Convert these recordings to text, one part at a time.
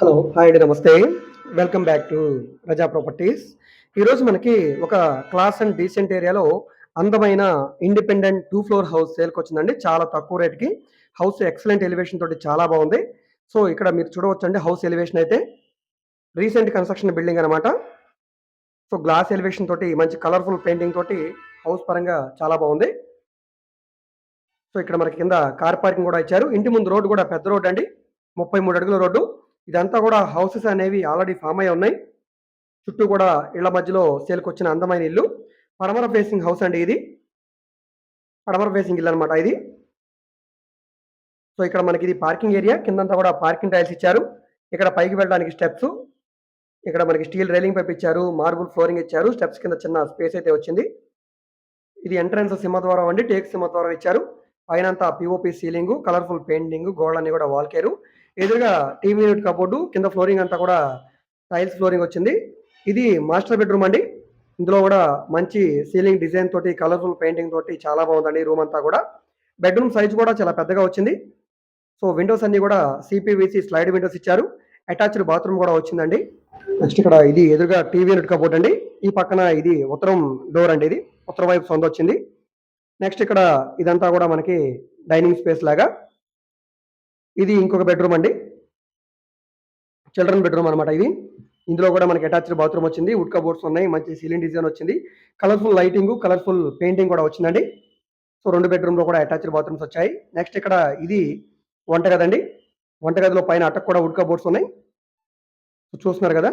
Hello hi అండి నమస్తే welcome back to Raza properties ఈరోజు మనకి ఒక క్లాస్ అండ్ డీసెంట్ ఏరియాలో అందమైన ఇండిపెండెంట్ టూ ఫ్లోర్ హౌస్ సేల్కి వచ్చిందండి. చాలా తక్కువ రేట్కి హౌస్ ఎక్సలెంట్ ఎలివేషన్ తోటి చాలా బాగుంది. సో ఇక్కడ మీరు చూడవచ్చండి హౌస్ ఎలివేషన్ అయితే రీసెంట్ కన్స్ట్రక్షన్ బిల్డింగ్ అనమాట సో గ్లాస్ ఎలివేషన్ తోటి మంచి కలర్ఫుల్ పెయింటింగ్ తోటి హౌస్ పరంగా చాలా బాగుంది. సో ఇక్కడ మనకి కింద కార్ పార్కింగ్ కూడా ఇచ్చారు. ఇంటి ముందు రోడ్డు కూడా పెద్ద రోడ్డు అండి. ముప్పై మూడు అడుగుల రోడ్డు. ఇదంతా కూడా హౌసెస్ అనేవి ఆల్రెడీ ఫామ్ అయి ఉన్నాయి. చుట్టూ కూడా ఇళ్ళ మధ్యలో సేల్కి వచ్చిన అందమైన ఇల్లు. పడమర ఫేసింగ్ హౌస్ అండి ఇది. పడమర ఫేసింగ్ ఇల్లు అనమాట ఇది. సో ఇక్కడ మనకి ఇది పార్కింగ్ ఏరియా. కిందంతా కూడా పార్కింగ్ టైల్స్ ఇచ్చారు. ఇక్కడ పైకి వెళ్ళడానికి స్టెప్స్. ఇక్కడ మనకి స్టీల్ రైలింగ్ పైప్ ఇచ్చారు. మార్బుల్ ఫ్లోరింగ్ ఇచ్చారు. స్టెప్స్ కింద చిన్న స్పేస్ అయితే వచ్చింది. ఇది ఎంట్రన్స్ సింహద్వారం అండి. టేక్ సింహద్వారం ఇచ్చారు. పైన అంతా పిఓపి సీలింగ్ కలర్ఫుల్ పెయింటింగ్ గోడలన్నీ కూడా వాల్కేరు ఎదురుగా టీవీ యూనిట్ కబోర్డు కింద ఫ్లోరింగ్ అంతా కూడా టైల్స్ ఫ్లోరింగ్ వచ్చింది. ఇది మాస్టర్ బెడ్రూమ్ అండి. ఇందులో కూడా మంచి సీలింగ్ డిజైన్ తోటి కలర్ఫుల్ పెయింటింగ్ తోటి చాలా బాగుందండి రూమ్ అంతా కూడా. బెడ్రూమ్ సైజ్ కూడా చాలా పెద్దగా వచ్చింది. సో విండోస్ అన్ని కూడా సిపివిసి స్లైడ్ విండోస్ ఇచ్చారు. అటాచ్డ్ బాత్రూమ్ కూడా వచ్చిందండి. నెక్స్ట్ ఇక్కడ ఇది ఎదురుగా టీవీ యూనిట్ కబోర్డ్ అండి. ఈ పక్కన ఇది ఉత్తరం డోర్ అండి ఇది. ఉత్తరం వైపు సొంత వచ్చింది. నెక్స్ట్ ఇక్కడ ఇదంతా కూడా మనకి డైనింగ్ స్పేస్ లాగా ఇది ఇంకొక బెడ్రూమ్ అండి. చిల్డ్రన్ బెడ్రూమ్ అనమాట ఇది. ఇందులో కూడా మనకి అటాచ్డ్ బాత్రూమ్ వచ్చింది. వుడ్ కబోర్డ్స్ ఉన్నాయి. మంచి సీలింగ్ డిజైన్ వచ్చింది. కలర్ఫుల్ లైటింగ్ కలర్ఫుల్ పెయింటింగ్ కూడా వచ్చిందండి. సో రెండు బెడ్రూమ్లో కూడా అటాచ్డ్ బాత్రూమ్స్ వచ్చాయి. నెక్స్ట్ ఇక్కడ ఇది వంటగది అండి వంటగదిలో పైన అటక్ కూడా వుడ్ కబోర్డ్స్ ఉన్నాయి. చూస్తున్నారు కదా?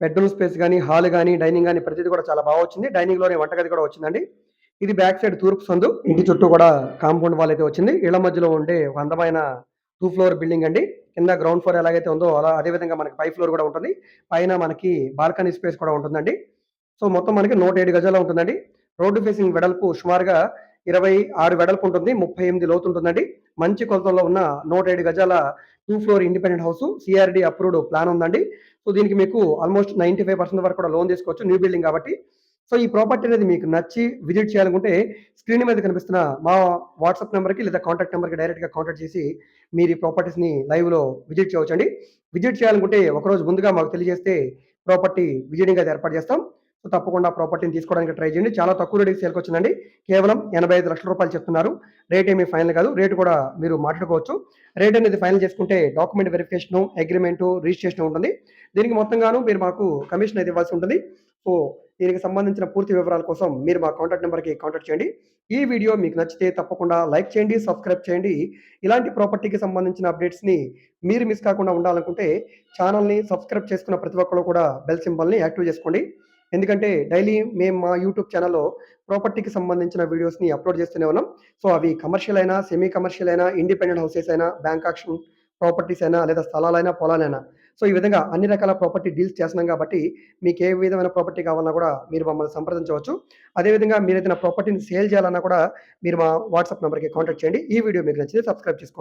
బెడ్రూమ్ స్పేస్ కానీ హాల్ కానీ డైనింగ్ కానీ ప్రతిదీ కూడా చాలా బాగా వచ్చింది. డైనింగ్లోనే వంటగది కూడా వచ్చిందండి. ఇది బ్యాక్ సైడ్ తూర్పు సందు. ఇంటి చుట్టూ కూడా కాంపౌండ్ వాల్ అయితే వచ్చింది. ఇళ్ళ మధ్యలో ఉండే ఒక అందమైన టూ ఫ్లోర్ బిల్డింగ్ అండి. కింద గ్రౌండ్ ఫ్లోర్ ఎలాగైతే ఉందో అలా అదే విధంగా మనకి పై ఫ్లోర్ కూడా ఉంటుంది. పైన మనకి బాల్కనీ స్పేస్ కూడా ఉంటుందండి. సో మొత్తం మనకి నూట ఏడు గజాలు ఉంటుందండి. రోడ్డు ఫేసింగ్ వెడల్పు సుమారుగా ఇరవై ఆరు వెడల్పు ఉంటుంది. ముప్పై ఎనిమిది లోతు ఉంటుందండి. మంచి కొలతల్లో ఉన్న నూట ఏడు గజాల two floor independent house CRD approved plan ఉందండి. సో దీనికి మీకు ఆల్మోస్ట్ నైంటీ ఫైవ్ పర్సెంట్ వరకు కూడా లోన్ తీసుకోవచ్చు. న్యూ బిల్డింగ్ కాబట్టి సో ఈ ప్రాపర్టీ అనేది మీకు నచ్చి విజిట్ చేయాలనుకుంటే స్క్రీన్ మీద కనిపిస్తున్న మా వాట్సాప్ నెంబర్కి లేదా కాంటాక్ట్ నెంబర్కి డైరెక్ట్గా కాంటాక్ట్ చేసి మీరు ఈ ప్రాపర్టీస్ని లైవ్లో విజిట్ చేయవచ్చండి. విజిట్ చేయాలనుకుంటే ఒకరోజు ముందుగా మాకు తెలియజేస్తే ప్రాపర్టీ విజిటింగ్ అది ఏర్పాటు చేస్తాం. సో తప్పకుండా ప్రాపర్టీని తీసుకోవడానికి ట్రై చేయండి. చాలా తక్కువ రేటుకి సేల్కి వచ్చిందండి. కేవలం ఎనభై ఐదు లక్షల రూపాయలు చెప్తున్నారు. రేట్ ఏమీ ఫైనల్ కాదు. రేటు కూడా మీరు మాట్లాడుకోవచ్చు. రేట్ అనేది ఫైనల్ చేసుకుంటే డాక్యుమెంట్ వెరిఫికేషన్ అగ్రిమెంట్ రిజిస్ట్రేషన్ ఉంటుంది. దీనికి మొత్తంగాను మీరు మాకు కమిషన్ అయితే ఇవ్వాల్సి ఉంటుంది. సో దీనికి సంబంధించిన పూర్తి వివరాల కోసం మీరు మా కాంటాక్ట్ నెంబర్కి కాంటాక్ట్ చేయండి. ఈ వీడియో మీకు నచ్చితే తప్పకుండా లైక్ చేయండి సబ్స్క్రైబ్ చేయండి. ఇలాంటి ప్రాపర్టీకి సంబంధించిన అప్డేట్స్ని మీరు మిస్ కాకుండా ఉండాలనుకుంటే ఛానల్ని సబ్స్క్రైబ్ చేసుకున్న ప్రతి ఒక్కరు కూడా బెల్ సింబల్ని యాక్టివ్ చేసుకోండి. ఎందుకంటే డైలీ మేము మా యూట్యూబ్ ఛానల్లో ప్రాపర్టీకి సంబంధించిన వీడియోస్ని అప్లోడ్ చేస్తూనే ఉన్నాం. సో అవి కమర్షియల్ అయినా సెమీ కమర్షియల్ అయినా ఇండిపెండెంట్ హౌసెస్ అయినా బ్యాంక్ ఆక్షన్ ప్రాపర్టీస్ అయినా లేదా స్థలాలైనా పొలాలైనా. సో ఈ విధంగా అన్ని రకాల ప్రాపర్టీ డీల్స్ చేస్తున్నాం కాబట్టి మీకు ఏ విధమైన ప్రాపర్టీ కావాలన్నా కూడా మీరు మమ్మల్ని సంప్రదించవచ్చు. అదేవిధంగా మీరు ఏదైనా ప్రాపర్టీని సేల్ చేయాలన్నా కూడా మీరు మా వాట్సాప్ నెంబర్కి కాంటాక్ట్ చేయండి. ఈ వీడియో మీకు నచ్చితే సబ్స్క్రైబ్ చేసుకోండి.